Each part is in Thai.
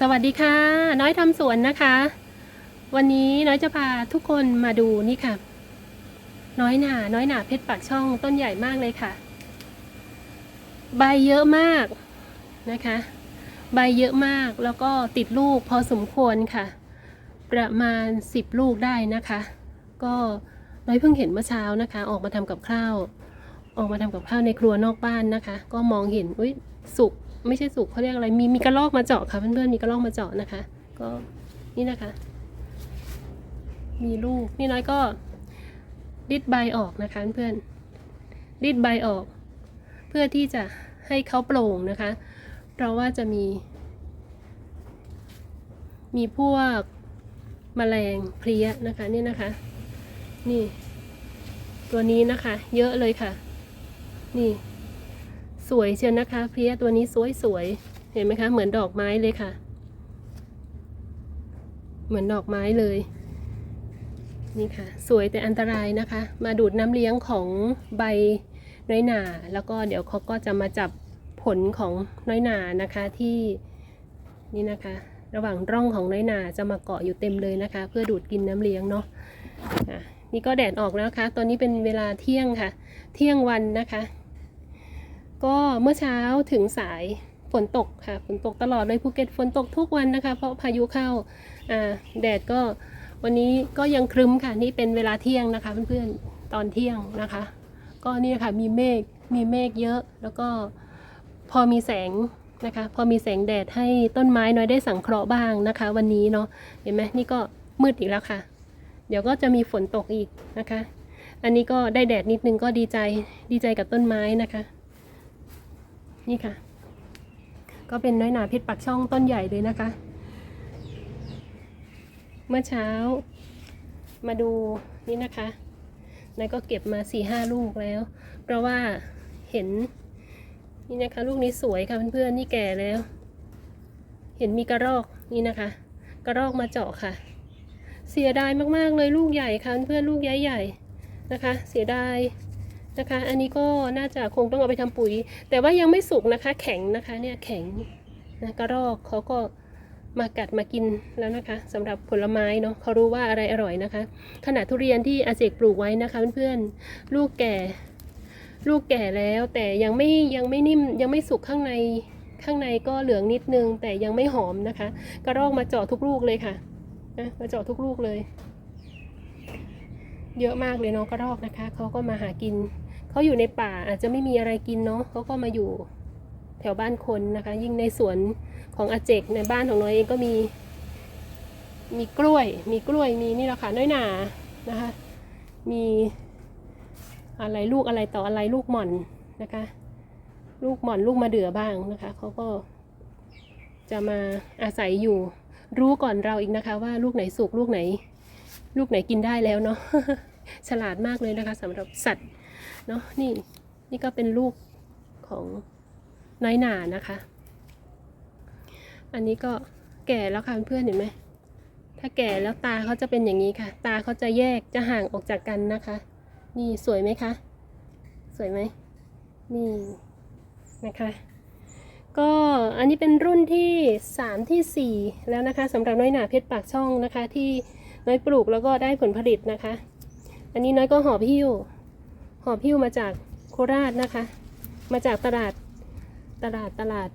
สวัสดีค่ะ น้อยทำสวนนะคะ วันนี้น้อยจะพาทุกคนมาดูนี่ค่ะ น้อยหนาน้อยหนาเพชรปากช่องต้นใหญ่มากเลยค่ะ ใบเยอะมากนะคะ ใบเยอะมากแล้วก็ติดลูกพอสมควรค่ะ ประมาณ 10 ลูกได้นะคะ ก็น้อยเพิ่งเห็นเมื่อเช้านะคะ ออกมาทำกับข้าว ออกมาทำกับข้าวในครัวนอกบ้านนะคะ ก็มองเห็นอุ้ยสุก ไม่ใช่สุกเขาเรียกอะไรมีมีกระรอกมาเจาะค่ะเพื่อนๆมีกระรอกมาเจาะนะคะ ก็นี่นะคะ มีลูกนี่น้อยก็ริดใบออกนะคะเพื่อนริดใบออก เพื่อที่จะให้เขาโปร่งนะคะ เพราะว่าจะมี มีพวกแมลงเพลี้ยนะคะนี่นะคะ นี่ ตัวนี้นะคะ เยอะเลยค่ะ นี่ สวยเชียวนะคะเพลี้ยตัวนี้สวยสวยๆเห็นไหมคะ เหมือนดอกไม้เลยค่ะ เหมือนดอกไม้เลย นี่ค่ะ สวยแต่อันตรายนะคะ มาดูดน้ำเลี้ยงของใบน้อยหนาแล้วก็เดี๋ยวเขาก็จะมาจับผลของน้อยหนานะคะที่นี่นะคะ ระหว่างร่องของน้อยหนาจะมาเกาะอยู่เต็มเลยนะคะ เพื่อดูดกินน้ำเลี้ยงเนาะะนี่ก็แดดออกแล้วนะคะตอนนี้เป็นเวลาเที่ยงค่ะ เที่ยงวันนะคะ ก็เมื่อเช้าถึงสายฝนตกค่ะ ฝนตกตลอดเลยภูเก็ตฝนตกทุกวันนะคะ เพราะพายุเข้าอ่าแดดก็วันนี้ก็ยังครึ้มค่ะ นี่เป็นเวลาเที่ยงนะคะเพื่อนๆ ตอนเที่ยงนะคะ ก็นี่ค่ะมีเมฆมีเมฆเยอะ แล้วก็พอมีแสงนะคะ พอมีแสงแดดให้ต้นไม้น้อยได้สังเคราะห์บ้างนะคะ วันนี้เนาะเห็นไหมนี่ก็มืดอีกแล้วค่ะ เดี๋ยวก็จะมีฝนตกอีกนะคะ อันนี้ก็ได้แดดนิดนึงก็ดีใจดีใจกับต้นไม้นะคะ นี่ค่ะ ก็เป็นน้อยหนาเพชรปักช่องต้นใหญ่เลยนะคะ เมื่อเช้ามาดูนี่นะคะนายก็เก็บมาสี่ห้าลูกแล้ว เพราะว่าเห็นนี่นะคะ ลูกนี้สวยค่ะเพื่อนๆนี่แก่แล้ว เห็นมีกระรอกนี่นะคะ กระรอกมาเจาะค่ะ เสียดายมากๆเลยลูกใหญ่ค่ะเพื่อนๆลูกใหญ่ๆนะคะ เสียดาย นะคะ อันนี้ก็น่าจะคงต้องเอาไปทำปุ๋ย แต่ว่ายังไม่สุกนะคะ แข็งนะคะเนี่ยแข็งนะกระรอกเขาก็มากัดมากินแล้วนะคะสำหรับผลไม้เนาะเขารู้ว่าอะไรอร่อยนะคะ ขนาดทุเรียนที่อาเจกปลูกไว้นะคะเพื่อนๆลูกแก่ ลูกแก่แล้วแต่ยังไม่ยังไม่นิ่มยังไม่สุกข้างในข้างในก็เหลืองนิดนึง แต่ยังไม่หอมนะคะ กระรอกมาเจาะทุกลูกเลยค่ะนะมาเจาะทุกลูกเลย เยอะมากเลยเนาะกระรอกนะคะเขาก็มาหากิน เขาอยู่ในป่าอาจจะไม่มีอะไรกินเนาะเขาก็มาอยู่แถวบ้านคนนะคะ ยิ่งในสวนของอาเจกในบ้านของน้อยเองก็มี มีกล้วย มีกล้วยมีนี่แหละค่ะน้อยหนานะคะ มีอะไรลูกอะไรต่ออะไรลูกหม่อนนะคะ ลูกหม่อนลูกมะเดือบ้างนะคะเขาก็จะมาอาศัยอยู่รู้ก่อนเราอีกนะคะ ว่าลูกไหนสุกลูกไหน ลูกไหนกินได้แล้วเนาะฉลาดมากเลยนะคะสำหรับสัตว์ เนาะนี่นี่ก็เป็นลูกของน้อยหนานะคะ อันนี้ก็แก่แล้วค่ะเพื่อนเห็นไหมถ้าแก่แล้วตาเขาจะเป็นอย่างนี้ค่ะ ตาเขาจะแยกจะห่างออกจากกันนะคะ นี่สวยไหมคะ สวยไหมนี่นะคะก็อันนี้เป็นรุ่นที่ 3 ทีสี่4 แล้วนะคะสำหรับน้อยหนาเพชรปากช่องนะคะ ที่น้อยปลูกแล้วก็ได้ผลผลิตนะคะ อันนี้น้อยก็หอบหิ้ว หอบหิ้วมาจากโคราชนะคะ มาจากตลาดตลาดตลาด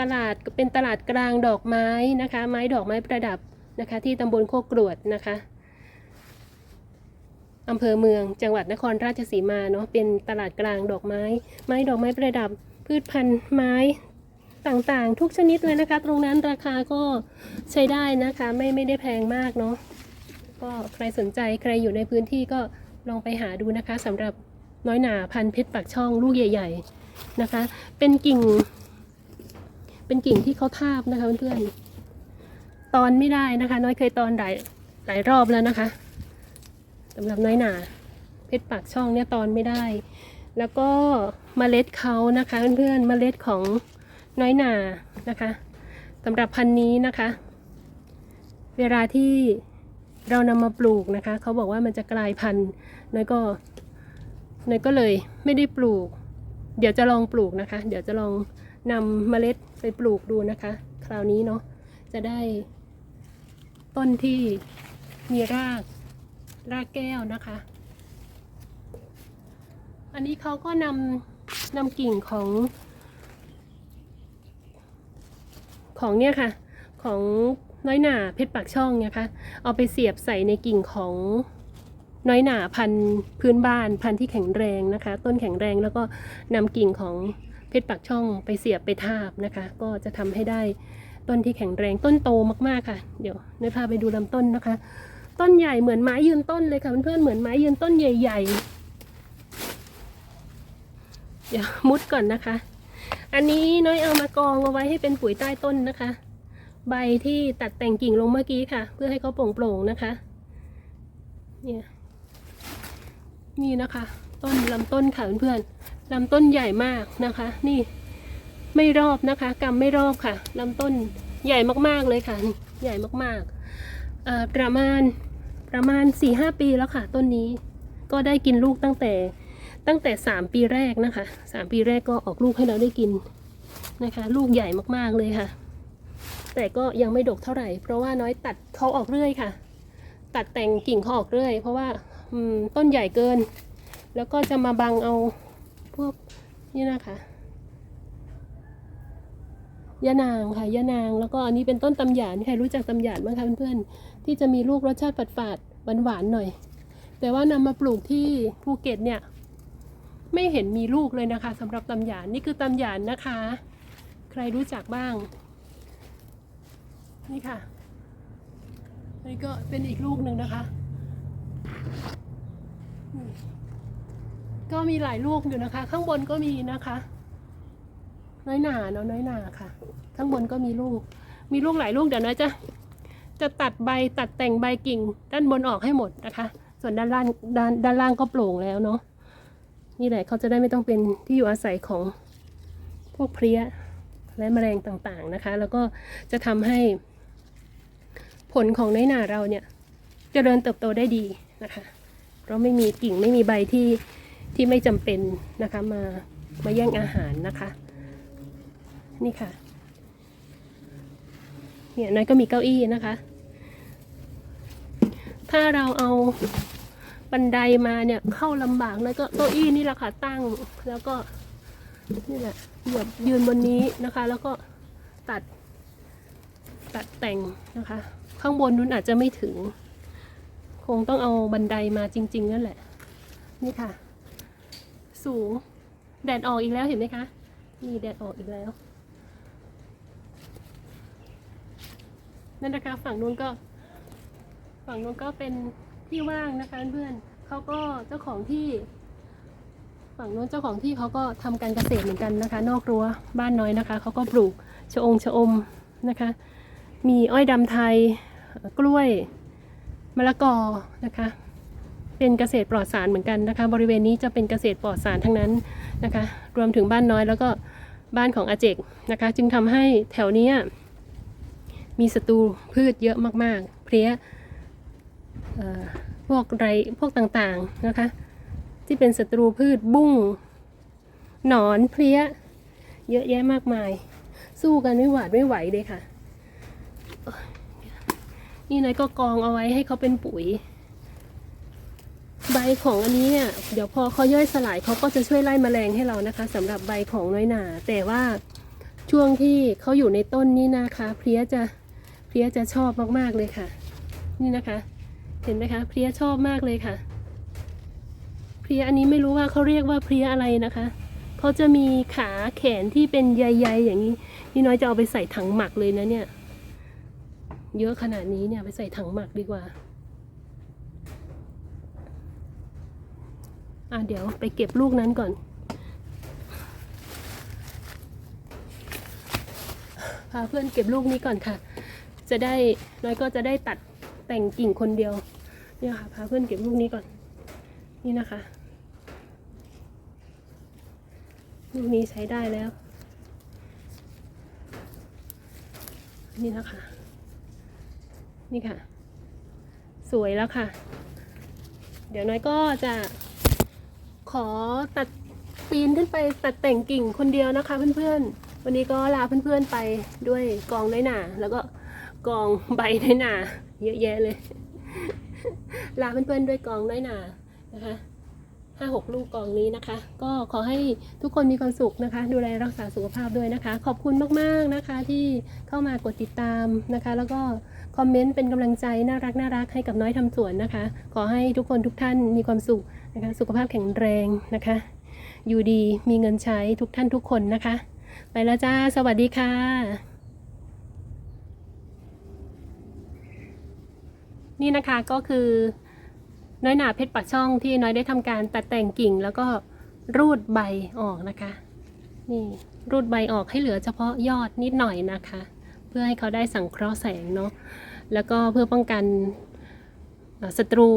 ตลาดเป็นตลาดกลางดอกไม้นะคะ ไม้ดอกไม้ประดับนะคะ ที่ตำบลโคกกรวดนะคะอำเภอเมืองจังหวัดนครราชสีมาเนาะเป็นตลาดกลางดอกไม้ ไม้ดอกไม้ประดับ พืชพันธุ์ไม้ต่างๆ ทุกชนิดเลยนะคะ ตรงนั้นราคาก็ใช้ได้นะคะ ไม่ไม่ได้แพงมากเนาะก็ใครสนใจใครอยู่ในพื้นที่ก็ ลองไปหาดูนะคะสำหรับน้อยหนาพันเพชรปากช่องลูกใหญ่ ๆนะคะ เป็นกิ่ง เป็นกิ่งที่เขาทาบนะคะเพื่อนๆตอนไม่ได้นะคะ น้อยเคยตอนหลายหลายรอบแล้วนะคะสำหรับน้อยหนาเพชรปากช่องเนี่ยตอนไม่ได้ แล้วก็เมล็ดเขานะคะเพื่อนๆเมล็ดของน้อยหนานะคะสำหรับพันนี้นะคะ เวลาที่ เรานำมาปลูกนะคะ เขาบอกว่ามันจะกลายพันธุ์น้อยก็น้อยก็เลยไม่ได้ปลูก เดี๋ยวจะลองปลูกนะคะ เดี๋ยวจะลองนำเมล็ดไปปลูกดูนะคะ คราวนี้เนาะจะได้ต้นที่มีราก รากแก้วนะคะ อันนี้เขาก็นำนำกิ่งของ ของเนี่ยค่ะ ของ น้อยหนาเพชรปากช่องนี่ยค่ะเอาไปเสียบใส่ในกิ่งของน้อยหนาพันพื้นบ้านพันที่แข็งแรงนะคะ ต้นแข็งแรงแล้วก็นำกิ่งของเพชรปากช่องไปเสียบไปทาบนะคะ ก็จะทำให้ได้ต้นที่แข็งแรงต้นโตมากๆค่ะ เดี๋ยวเนยพาไปดูลำต้นนะคะ ต้นใหญ่เหมือนไม้ยืนต้นเลยค่ะเพื่อนๆเหมือนไม้ยืนต้นใหญ่ ๆ เดี๋ยวมุดก่อนนะคะ อันนี้น้อยเอามากองเอาไว้ให้เป็นปุ๋ยใต้ต้นนะคะ ใบที่ตัดแต่งกิ่งลงเมื่อกี้ค่ะ เพื่อให้เขาโปร่งๆนะคะ เนี่ยนี่นะคะ ต้นลำต้นค่ะเพื่อนๆลำต้นใหญ่มากนะคะ นี่ไม่รอบนะคะกำไม่รอบค่ะลำต้นใหญ่มากๆเลยค่ะนี่ใหญ่มากๆประมาณประมาณสี่ห้าปีแล้วค่ะ ต้นนี้ก็ได้กินลูกตั้งแต่ตั้งแต่สามปีแรกนะคะสามปีแรกก็ออกลูกให้เราได้กินนะคะ ลูกใหญ่มากๆเลยค่ะ แต่ก็ยังไม่ดกเท่าไหร่ เพราะว่าน้อยตัดเขาออกเรื่อยค่ะ ตัดแต่งกิ่งเขาออกเรื่อย เพราะว่าต้นใหญ่เกิน แล้วก็จะมาบังเอาพวกนี่นะคะยะนางค่ะยะนางแล้วก็อันนี้เป็นต้นตำหยานใครรู้จักตำหยานบ้างคะเพื่อนๆที่จะมีลูกรสชาติฝาดๆหวานๆหน่อย แต่ว่านำมาปลูกที่ภูเก็ตเนี่ย ไม่เห็นมีลูกเลยนะคะสำหรับตำหยานนี่คือตำหยานนะคะ ใครรู้จักบ้าง นี่ค่ะ นี่ก็เป็นอีกลูกหนึ่งนะคะ ก็มีหลายลูกอยู่นะคะ ข้างบนก็มีนะคะ น้อยหนาเนาะน้อยหนาค่ะ ข้างบนก็มีลูก มีลูกหลายลูกเดี๋ยวนะจะจะตัดใบตัดแต่งใบกิ่ง ด้านบนออกให้หมดนะคะ ส่วนด้านล่างด้านด้านล่างก็โปร่งแล้วเนาะนี่แหละเขาจะได้ไม่ต้องเป็นที่อยู่อาศัยของพวกเพลี้ยและแมลงต่างๆนะคะ แล้วก็จะทำให้ ผลของน้อยหนาเราเนี่ยเจริญเติบโตได้ดีนะคะ เพราะไม่มีกิ่งไม่มีใบที่ที่ไม่จำเป็นนะคะมามาแย่งอาหารนะคะ นี่ค่ะเนี่ยน้อยก็มีเก้าอี้นะคะ ถ้าเราเอาบันไดมาเนี่ยเข้าลำบากน้อยก็เก้าอี้นี่แหละค่ะตั้งแล้วก็นี่แหละเหยียบยืนบนนี้นะคะ แล้วก็ตัดตัดแต่งนะคะ ข้างบนนู้นอาจจะไม่ถึง คงต้องเอาบันไดมาจริง ๆ นั่นแหละ นี่ค่ะ สูง แดดออกอีกแล้วเห็นไหมคะนี่แดดออกอีกแล้ว นั่นนะคะฝั่งนู้นก็ ฝั่งนู้นก็เป็นที่ว่างนะคะเพื่อนเขาก็เจ้าของที่ ฝั่งนู้นเจ้าของที่เขาก็ทำการเกษตรเหมือนกันนะคะ นอกรั้วบ้านน้อยนะคะเขาก็ปลูกชะองชะอมนะคะ มีอ้อยดำไทย กล้วยมะละกอนะคะ เป็นเกษตรปลอดสารเหมือนกันนะคะ บริเวณนี้จะเป็นเกษตรปลอดสารทั้งนั้นนะคะ รวมถึงบ้านน้อยแล้วก็บ้านของอาเจกนะคะ จึงทำให้แถวนี้มีศัตรูพืชเยอะมากๆ เพลี้ยพวกไรพวกต่างๆนะคะ ที่เป็นศัตรูพืชบุ้งหนอนเพลี้ย เยอะแยะมากมาย สู้กันไม่หวาดไม่ไหวเลยค่ะ นี่นายก็กองเอาไว้ให้เขาเป็นปุ๋ย ใบของอันนี้เนี่ยเดี๋ยวพอเขาย่อยสลายเขาก็จะช่วยไล่แมลงให้เรานะคะสำหรับใบของน้อยหนา แต่ว่าช่วงที่เขาอยู่ในต้นนี่นะคะ เพลี้ยจะเพลี้ยจะชอบมากๆเลยค่ะ นี่นะคะ เห็นไหมคะ เพลี้ยชอบมากเลยค่ะ เพลี้ยอันนี้ไม่รู้ว่าเขาเรียกว่าเพลี้ยอะไรนะคะเขาจะมีขาแขนที่เป็นใยๆอย่างนี้นี่น้อยจะเอาไปใส่ถังหมักเลยนะเนี่ย เยอะขนาดนี้เนี่ยไปใส่ถังหมักดีกว่า อะเดี๋ยวไปเก็บลูกนั้นก่อน พาเพื่อนเก็บลูกนี้ก่อนค่ะ จะได้น้อยก็จะได้ตัดแต่งกิ่งคนเดียว เนี่ยค่ะ พาเพื่อนเก็บลูกนี้ก่อน นี่นะคะ ลูกนี้ใช้ได้แล้ว นี่นะคะ นี่ค่ะ สวยแล้วค่ะ เดี๋ยวน้อยก็จะขอตัดปีนขึ้นไปตัดแต่งกิ่งคนเดียวนะคะเพื่อนๆ วันนี้ก็ลาเพื่อนๆไปด้วยกองน้อยหนาแล้วก็กองใบน้อยหนาเยอะแยะเลย ลาเพื่อนๆด้วยกองน้อยหนานะคะ ห้าหกลูกกองนี้นะคะ ก็ขอให้ทุกคนมีความสุขนะคะ ดูแลรักษาสุขภาพด้วยนะคะ ขอบคุณมากๆนะคะที่เข้ามากดติดตามนะคะ แล้วก็คอมเมนต์เป็นกำลังใจน่ารักน่ารักให้กับน้อยทำสวนนะคะ ขอให้ทุกคนทุกท่านมีความสุขนะคะ สุขภาพแข็งแรงนะคะ อยู่ดีมีเงินใช้ทุกท่านทุกคนนะคะ ไปแล้วจ้า สวัสดีค่ะ นี่นะคะก็คือ น้อยหนาเพชรปักช่องที่น้อยได้ทำการตัดแต่งกิ่งแล้วก็รูดใบออกนะคะ นี่รูดใบออกให้เหลือเฉพาะยอดนิดหน่อยนะคะ เพื่อให้เขาได้สังเคราะห์แสงเนาะแล้วก็เพื่อป้องกันศัตรู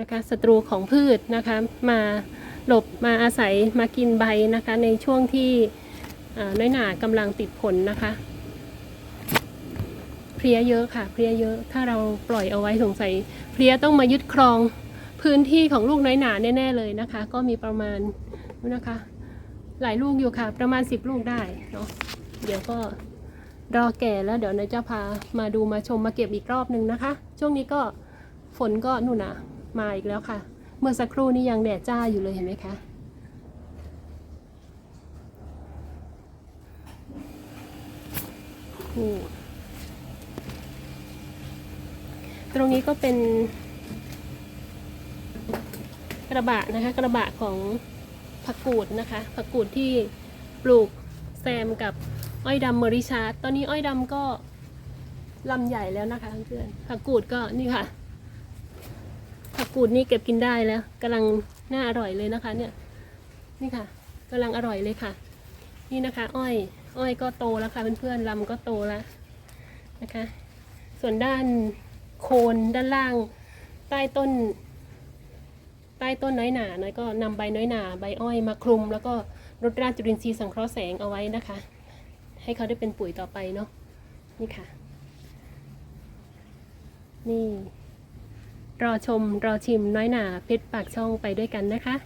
นะคะศัตรูของพืชนะคะมาหลบมาอาศัยมากินใบนะคะในช่วงที่น้อยหนากำลังติดผลนะคะ เพลียเยอะค่ะ เพลียเยอะ ถ้าเราปล่อยเอาไว้สงสัยเพลียต้องมายึดครองพื้นที่ของลูกน้อยหนาแน่ ๆ เลยนะคะ ก็มีประมาณนะคะ หลายลูกอยู่ค่ะ ประมาณ 10 ลูกได้เนาะเดี๋ยวก็รอแก่แล้วเดี๋ยวนายจะพามาดูมาชมมาเก็บอีกรอบหนึ่งนะคะ ช่วงนี้ก็ฝนก็นู่นนะมาอีกแล้วค่ะ เมื่อสักครู่นี้ยังแดดจ้าอยู่เลยเห็นไหมคะนี่ ตรงนี้ก็เป็น กระบะนะคะ กระบะของผักกูดนะคะผักกูดที่ปลูกแซมกับอ้อยดำเมอริชาร์ดตอนนี้อ้อยดำก็ลำใหญ่แล้วนะคะเพื่อนผักกูดก็นี่ค่ะ ผักกูดนี่เก็บกินได้แล้วกำลังน่าอร่อยเลยนะคะ เนี่ย นี่ค่ะกำลังอร่อยเลยค่ะ นี่นะคะ อ้อย อ้อยก็โตแล้วค่ะเพื่อนๆลำก็โตแล้วนะคะ ส่วนด้าน โคนด้านล่าง ใต้ต้น ใต้ต้นน้อยหนาน้อยก็นำใบน้อยหนาใบอ้อยมาคลุม แล้วก็รดราจุลินทรีย์สังเคราะห์แสงเอาไว้นะคะ ให้เขาได้เป็นปุ๋ยต่อไปเนาะนี่ค่ะ นี่ รอชมรอชิมน้อยหนาเพชรปากช่องไปด้วยกันนะคะ